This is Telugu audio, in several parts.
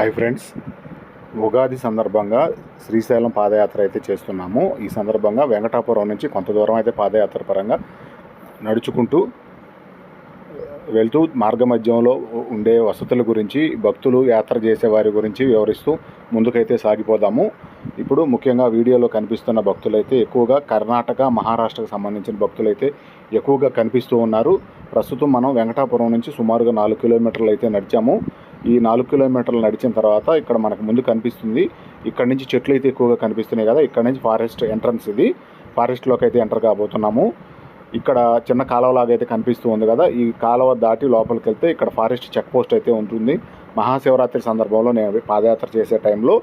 హాయ్ ఫ్రెండ్స్ ఉగాది సందర్భంగా శ్రీశైలం పాదయాత్ర అయితే చేస్తున్నాము. ఈ సందర్భంగా వెంకటాపురం నుంచి కొంత దూరం అయితే పాదయాత్ర పరంగా నడుచుకుంటూ వెళ్తూ మార్గ మధ్యంలో ఉండే వసతుల గురించి భక్తులు యాత్ర చేసే వారి గురించి వివరిస్తూ ముందుకైతే సాగిపోదాము. ఇప్పుడు ముఖ్యంగా వీడియోలో కనిపిస్తున్న భక్తులైతే ఎక్కువగా కర్ణాటక మహారాష్ట్రకు సంబంధించిన భక్తులైతే ఎక్కువగా కనిపిస్తూ ఉన్నారు. ప్రస్తుతం మనం వెంకటాపురం నుంచి సుమారుగా నాలుగు కిలోమీటర్లు అయితే నడిచాము. ఈ నాలుగు కిలోమీటర్లు నడిచిన తర్వాత ఇక్కడ మనకు ముందు కనిపిస్తుంది. ఇక్కడ నుంచి చెట్లు అయితే ఎక్కువగా కనిపిస్తున్నాయి కదా. ఇక్కడ నుంచి ఫారెస్ట్ ఎంట్రన్స్ ఇది. ఫారెస్ట్లోకి అయితే ఎంటర్ కాబోతున్నాము. ఇక్కడ చిన్న కాలువలాగా అయితే కనిపిస్తూ ఉంది కదా. ఈ కాలువ దాటి లోపలికి వెళ్తే ఇక్కడ ఫారెస్ట్ చెక్ పోస్ట్ అయితే ఉంటుంది. మహాశివరాత్రి సందర్భంలో నేను పాదయాత్ర చేసే టైంలో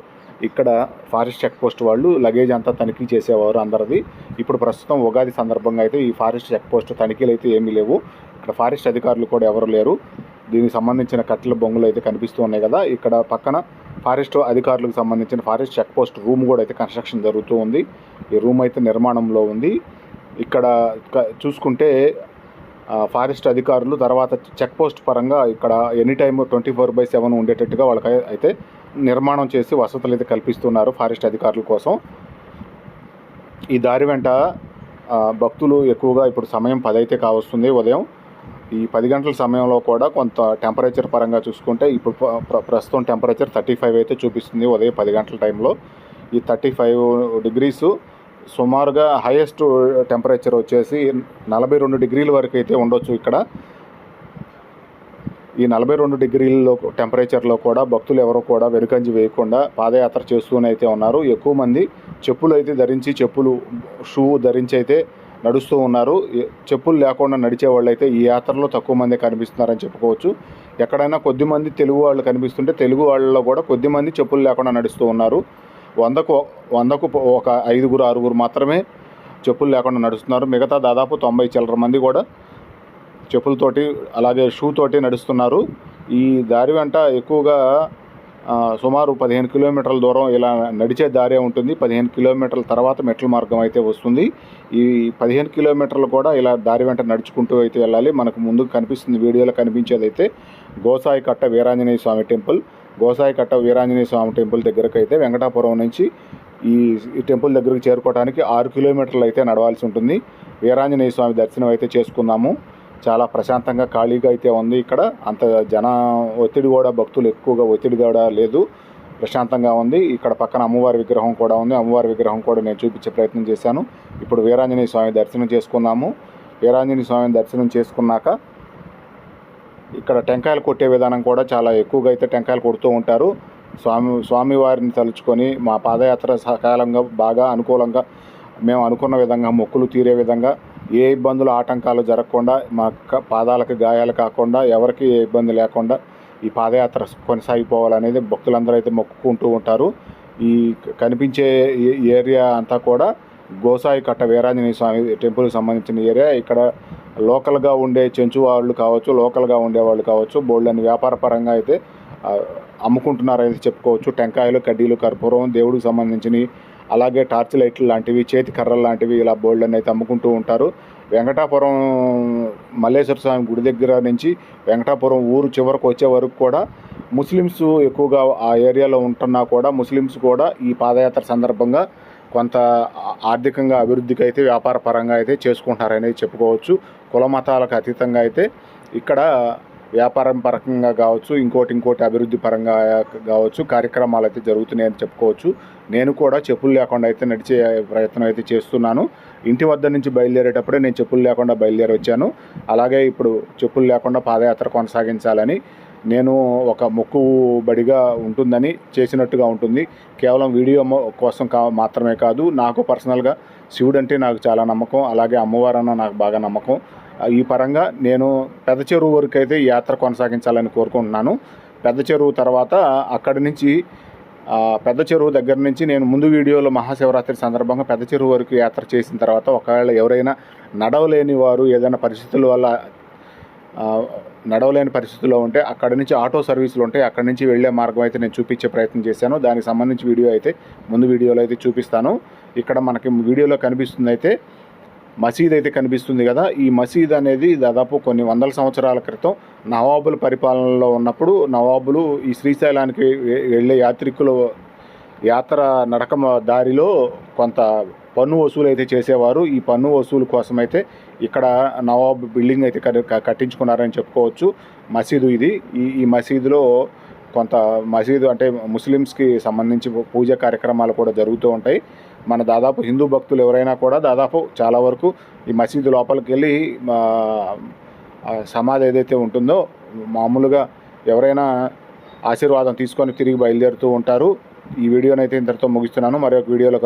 ఇక్కడ ఫారెస్ట్ చెక్ పోస్ట్ వాళ్ళు లగేజ్ అంతా తనిఖీ చేసేవారు అందరిది. ఇప్పుడు ప్రస్తుతం ఉగాది సందర్భంగా అయితే ఈ ఫారెస్ట్ చెక్ పోస్ట్ తనిఖీలు అయితే ఏమీ లేవు. ఇక్కడ ఫారెస్ట్ అధికారులు కూడా ఎవరు లేరు. దీనికి సంబంధించిన కట్టెల బొంగులు అయితే కనిపిస్తూ ఉన్నాయి కదా. ఇక్కడ పక్కన ఫారెస్ట్ అధికారులకు సంబంధించిన ఫారెస్ట్ చెక్ పోస్ట్ రూమ్ కూడా అయితే కన్స్ట్రక్షన్ జరుగుతూ ఉంది. ఈ రూమ్ అయితే నిర్మాణంలో ఉంది. ఇక్కడ చూసుకుంటే ఫారెస్ట్ అధికారులు తర్వాత చెక్ పోస్ట్ పరంగా ఇక్కడ any time twenty four by seven ఉండేటట్టుగా వాళ్ళకి అయితే నిర్మాణం చేసి వసతులు అయితే కల్పిస్తున్నారు ఫారెస్ట్ అధికారుల కోసం. ఈ దారి వెంట భక్తులు ఎక్కువగా ఇప్పుడు సమయం పదైతే కావస్తుంది ఉదయం. ఈ పది గంటల సమయంలో కూడా కొంత టెంపరేచర్ పరంగా చూసుకుంటే ఇప్పుడు ప్ర- ప్రస్తుతం టెంపరేచర్ థర్టీ ఫైవ్ అయితే చూపిస్తుంది ఉదయం పది గంటల టైంలో. ఈ థర్టీ ఫైవ్ డిగ్రీస్ సుమారుగా హైయెస్ట్ టెంపరేచర్ వచ్చేసి నలభై రెండు డిగ్రీల వరకు అయితే ఉండొచ్చు ఇక్కడ. ఈ నలభై రెండు డిగ్రీల్లో టెంపరేచర్లో కూడా భక్తులు ఎవరు కూడా వెనుకంజి వేయకుండా పాదయాత్ర చేస్తూనే అయితే ఉన్నారు. ఎక్కువ మంది చెప్పులు అయితే ధరించి చెప్పులు షూ ధరించి అయితే నడుస్తూ ఉన్నారు. చెప్పులు లేకుండా నడిచే వాళ్ళు అయితే ఈ యాత్రలో తక్కువ మంది కనిపిస్తున్నారని చెప్పుకోవచ్చు. ఎక్కడైనా కొద్ది మంది తెలుగు వాళ్ళు కనిపిస్తుంటే తెలుగు వాళ్ళలో కూడా కొద్ది మంది చెప్పులు లేకుండా నడుస్తూ ఉన్నారు. వందకు వందకు ఒక ఐదుగురు ఆరుగురు మాత్రమే చెప్పులు లేకుండా నడుస్తున్నారు. మిగతా దాదాపు తొంభై చిల్లర మంది కూడా చెప్పులతోటి అలాగే షూ తోటి నడుస్తున్నారు. ఈ దారి వెంట ఎక్కువగా సుమారు పదిహేను కిలోమీటర్ల దూరం ఇలా నడిచే దారే ఉంటుంది. పదిహేను కిలోమీటర్ల తర్వాత మెట్ల మార్గం అయితే వస్తుంది. ఈ పదిహేను కిలోమీటర్లు కూడా ఇలా దారి వెంట నడుచుకుంటూ అయితే వెళ్ళాలి. మనకు ముందు కనిపిస్తుంది వీడియోలో కనిపించేదైతే గోసాయి కట్ట వీరాంజనేయ స్వామి టెంపుల్. గోసాయి కట్ట వీరాంజనేయ స్వామి టెంపుల్ దగ్గరకు అయితే వెంకటాపురం నుంచి ఈ ఈ టెంపుల్ దగ్గరకు చేరుకోవడానికి ఆరు కిలోమీటర్లు అయితే నడవాల్సి ఉంటుంది. వీరాంజనేయ స్వామి దర్శనం అయితే చేసుకున్నాము చాలా ప్రశాంతంగా ఖాళీగా అయితే ఉంది ఇక్కడ. అంత జన ఒత్తిడి కూడా భక్తులు ఎక్కువగా ఒత్తిడి కూడా లేదు. ప్రశాంతంగా ఉంది. ఇక్కడ పక్కన అమ్మవారి విగ్రహం కూడా ఉంది. అమ్మవారి విగ్రహం కూడా నేను చూపించే ప్రయత్నం చేశాను. ఇప్పుడు వీరాంజనేయ స్వామి దర్శనం చేసుకుందాము. వీరాంజనేయ స్వామి దర్శనం చేసుకున్నాక ఇక్కడ టెంకాయలు కొట్టే విధానం కూడా చాలా ఎక్కువగా అయితే టెంకాయలు కొడుతూ ఉంటారు. స్వామి స్వామివారిని తలుచుకొని మా పాదయాత్ర సకాలంగా బాగా అనుకూలంగా మేము అనుకున్న విధంగా మొక్కులు తీరే విధంగా ఏ ఇబ్బందులు ఆటంకాలు జరగకుండా మా పాదాలకు గాయాలు కాకుండా ఎవరికి ఏ ఇబ్బంది లేకుండా ఈ పాదయాత్ర కొనసాగిపోవాలనేది భక్తులందరూ అయితే మొక్కుకుంటూ ఉంటారు. ఈ కనిపించే ఏరియా అంతా కూడా గోసాయి కట్ట వీరాంజనేయ స్వామి టెంపుల్కి సంబంధించిన ఏరియా. ఇక్కడ లోకల్గా ఉండే చెంచు వాళ్ళు కావచ్చు లోకల్గా ఉండే వాళ్ళు కావచ్చు బోల్డని వ్యాపార పరంగా అయితే ఆ, అమ్ముకుంటున్నారైతే చెప్పుకోవచ్చు. టెంకాయలు కడ్డీలు కర్పూరం దేవుడికి సంబంధించినవి అలాగే టార్చ్ లైట్లు లాంటివి చేతి కర్రలు లాంటివి ఇలా బోల్డ్ అయితే అమ్ముకుంటూ ఉంటారు. వెంకటాపురం మల్లేశ్వర స్వామి గుడి దగ్గర నుంచి వెంకటాపురం ఊరు చివరకు వచ్చే వరకు కూడా ముస్లిమ్స్ ఎక్కువగా ఆ ఏరియాలో ఉంటున్నా కూడా ముస్లిమ్స్ కూడా ఈ పాదయాత్ర సందర్భంగా కొంత ఆర్థికంగా అభివృద్ధికి అయితే వ్యాపార పరంగా అయితే చేసుకుంటారనేది చెప్పుకోవచ్చు. కుల మతాలకు అతీతంగా అయితే ఇక్కడ వ్యాపారం పరంగా కావచ్చు ఇంకోటి ఇంకోటి అభివృద్ధి పరంగా కావచ్చు కార్యక్రమాలు అయితే జరుగుతున్నాయని చెప్పుకోవచ్చు. నేను కూడా చెప్పులు లేకుండా అయితే నడిచే ప్రయత్నం అయితే చేస్తున్నాను. ఇంటి వద్ద నుంచి బయలుదేరేటప్పుడే నేను చెప్పులు లేకుండా బయలుదేరి వచ్చాను. అలాగే ఇప్పుడు చెప్పులు లేకుండా పాదయాత్ర కొనసాగించాలని నేను ఒక మొక్కుబడిగా ఉంటుందని చేసినట్టుగా ఉంటుంది. కేవలం వీడియో కోసం కా మాత్రమే కాదు నాకు పర్సనల్గా శివుడు అంటే నాకు చాలా నమ్మకం అలాగే అమ్మవారన్న నాకు బాగా నమ్మకం. ఈ పరంగా నేను పెద్ద చెరువు వరకు అయితే ఈ యాత్ర కొనసాగించాలని కోరుకుంటున్నాను. పెద్ద చెరువు తర్వాత అక్కడి నుంచి పెద్ద చెరువు దగ్గర నుంచి నేను ముందు వీడియోలో మహాశివరాత్రి సందర్భంగా పెద్ద చెరువు వరకు యాత్ర చేసిన తర్వాత ఒకవేళ ఎవరైనా నడవలేని వారు ఏదైనా పరిస్థితుల వల్ల నడవలేని పరిస్థితుల్లో ఉంటే అక్కడ నుంచి ఆటో సర్వీసులు ఉంటాయి. అక్కడ నుంచి వెళ్ళే మార్గం అయితే నేను చూపించే ప్రయత్నం చేశాను. దానికి సంబంధించి వీడియో అయితే ముందు వీడియోలో అయితే చూపిస్తాను. ఇక్కడ మనకి వీడియోలో కనిపిస్తుంది అయితే మసీద్ అయితే కనిపిస్తుంది కదా ఈ మసీద్ అనేది దాదాపు కొన్ని వందల సంవత్సరాల క్రితం నవాబుల పరిపాలనలో ఉన్నప్పుడు నవాబులు ఈ శ్రీశైలానికి వెళ్ళే యాత్రికులు యాత్ర నడక దారిలో కొంత పన్ను వసూలు అయితే చేసేవారు. ఈ పన్ను వసూలు కోసం అయితే ఇక్కడ నవాబ్ బిల్డింగ్ అయితే కట్టించుకున్నారని చెప్పుకోవచ్చు. మసీదు ఇది. ఈ ఈ మసీదులో కొంత మసీదు అంటే ముస్లిమ్స్కి సంబంధించి పూజ కార్యక్రమాలు కూడా జరుగుతూ ఉంటాయి. మన దాదాపు హిందూ భక్తులు ఎవరైనా కూడా దాదాపు చాలా వరకు ఈ మసీదు లోపలికి వెళ్ళి సమాధి ఏదైతే ఉంటుందో మామూలుగా ఎవరైనా ఆశీర్వాదం తీసుకొని తిరిగి బయలుదేరుతూ ఉంటారు. ఈ వీడియోనైతే ఇంతటితో ముగిస్తున్నాను. మరొక వీడియోలో కలు